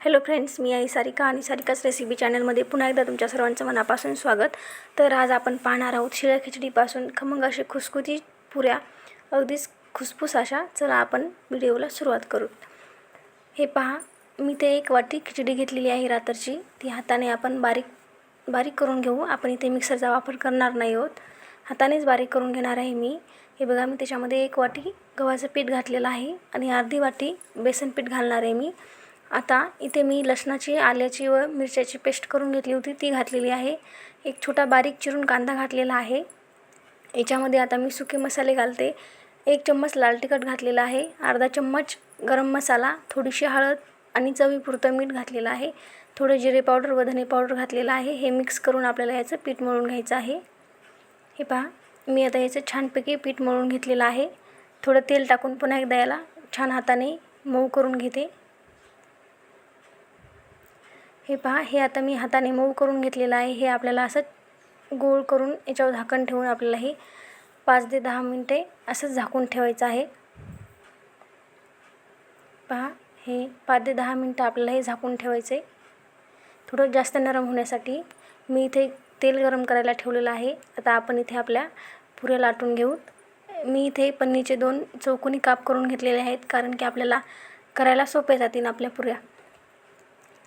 Hello friends मी आई सारिका आणि सारिकाच रेसिपी चॅनलमध्ये पुन्हा एकदा तुमच्या सर्वांचं मनापासून स्वागत. तर आज आपण पाहणार आहोत शिळ्या खिचडीपासून खमंग असे खुसखुती पुऱ्या अगदीच खुसफुस अशा. चला आपण व्हिडिओला सुरुवात करू. हे पहा मी ते एक वाटी खिचडी घेतलेली आहे रात्रची ती हाताने आपण बारीक बारीक करून घेऊ. आपण इथे मिक्सरचा वापर करणार नाही आहोत. हातानेच बारीक करून घेणार आहे मी. हे बघा मी त्याच्यामध्ये एक वाटी गव्हाचं पीठ घातलेलं आहे आणि अर्धी वाटी बेसन पीठ घालणार आहे मी. आता इथे मी लसणाची आल्याची व मिरच्याची पेस्ट करून घेतली होती. ती घातलेली आहे. एक छोटा बारीक चिरून कांदा घातलेला आहे. याच्यामध्ये आता मी सुके मसाले घालते. एक चम्मच लाल तिखट घातलेला आहे. अर्धा चम्मच गरम मसाला थोडीशी हळद आणि चवीपुरतं मीठ घातलेलं आहे. थोडं जिरे पावडर व धने पावडर घातलेलं आहे. हे मिक्स करून आपल्याला याचं पीठ मळून घ्यायचं आहे. हे पहा मी आता याचं छानपैकी पीठ मळून घेतलेलं आहे. थोडं तेल टाकून पुन्हा एकदा याला छान हाताने मऊ करून घेते. हे पहा हे आता मी हाताने मऊ करून घेतलेलं आहे. हे आपल्याला असं गोळ करून याच्यावर झाकण ठेवून आपल्याला हे पाच ते दहा मिनटे असंच झाकून ठेवायचं आहे. पहा हे पाच ते दहा मिनटं आपल्याला हे झाकून ठेवायचं आहे. थोडं जास्त नरम होण्यासाठी मी इथे तेल गरम करायला ठेवलेलं आहे. आता आपण इथे आपल्या पुऱ्या लाटून घेऊ. मी इथे पन्नीचे दोन चौकोनी काप करून घेतलेले आहेत कारण की आपल्याला करायला सोपे जातील आपल्या पुऱ्या.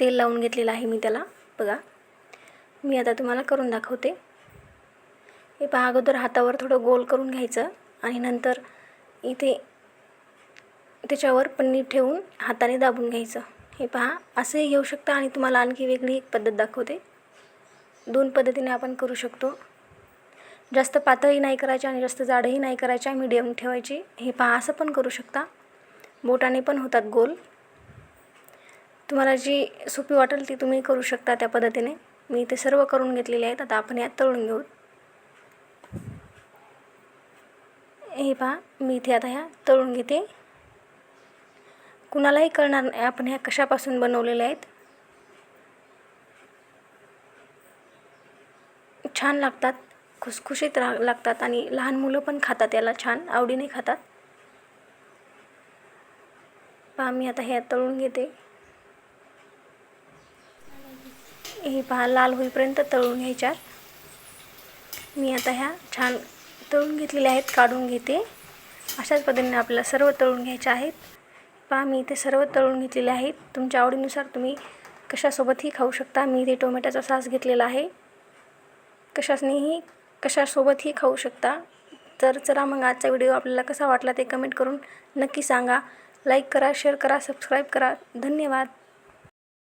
तेल लावून घेतलेलं आहे मी त्याला. बघा. मी आता तुम्हाला करून दाखवते. हे पहा अगोदर हातावर थोडं गोल करून घ्यायचं आणि नंतर इथे त्याच्यावर पन्नी ठेवून हाताने दाबून घ्यायचं. हे पहा असंही घेऊ शकता आणि तुम्हाला आणखी वेगळी एक पद्धत दाखवते. दोन पद्धतीने आपण करू शकतो. जास्त पातळी नाही करायची आणि जास्त जाडही नाही करायच्या मीडियम ठेवायची. हे पहा असं पण करू शकता. बोटाने पण होतात गोल. तुम्हाला जी सोपी वाटेल ती तुम्ही करू शकता त्या पद्धतीने. मी ते सर्व करून घेतलेले आहेत. आता आपण यात तळून घेऊ. हे पहा मी इथे आता ह्या तळून घेते. कुणालाही कळणार नाही आपण ह्या कशापासून बनवलेल्या आहेत. छान लागतात. खुसखुशीत रा लागतात आणि लहान मुलं पण खातात याला छान. आवडीने खातात. पहा मी आता ह्या तळून घेते. हे पहा लाल होईपर्यंत तळून घ्यायच्यात. मी आता ह्या छान तळून घेतलेल्या आहेत काढून घेते. अशाच पद्धतीने आपल्याला सर्व तळून घ्यायच्या आहेत. पहा मी इथे सर्व तळून घेतलेले आहेत. तुमच्या आवडीनुसार तुम्ही कशासोबतही खाऊ शकता. मी इथे टोमॅटोचा सास घेतलेला आहे. कशासनेही कशासोबतही खाऊ शकता. तर चला मग आजचा व्हिडिओ आपल्याला कसा वाटला ते कमेंट करून नक्की सांगा. लाईक करा शेअर करा सबस्क्राईब करा. धन्यवाद.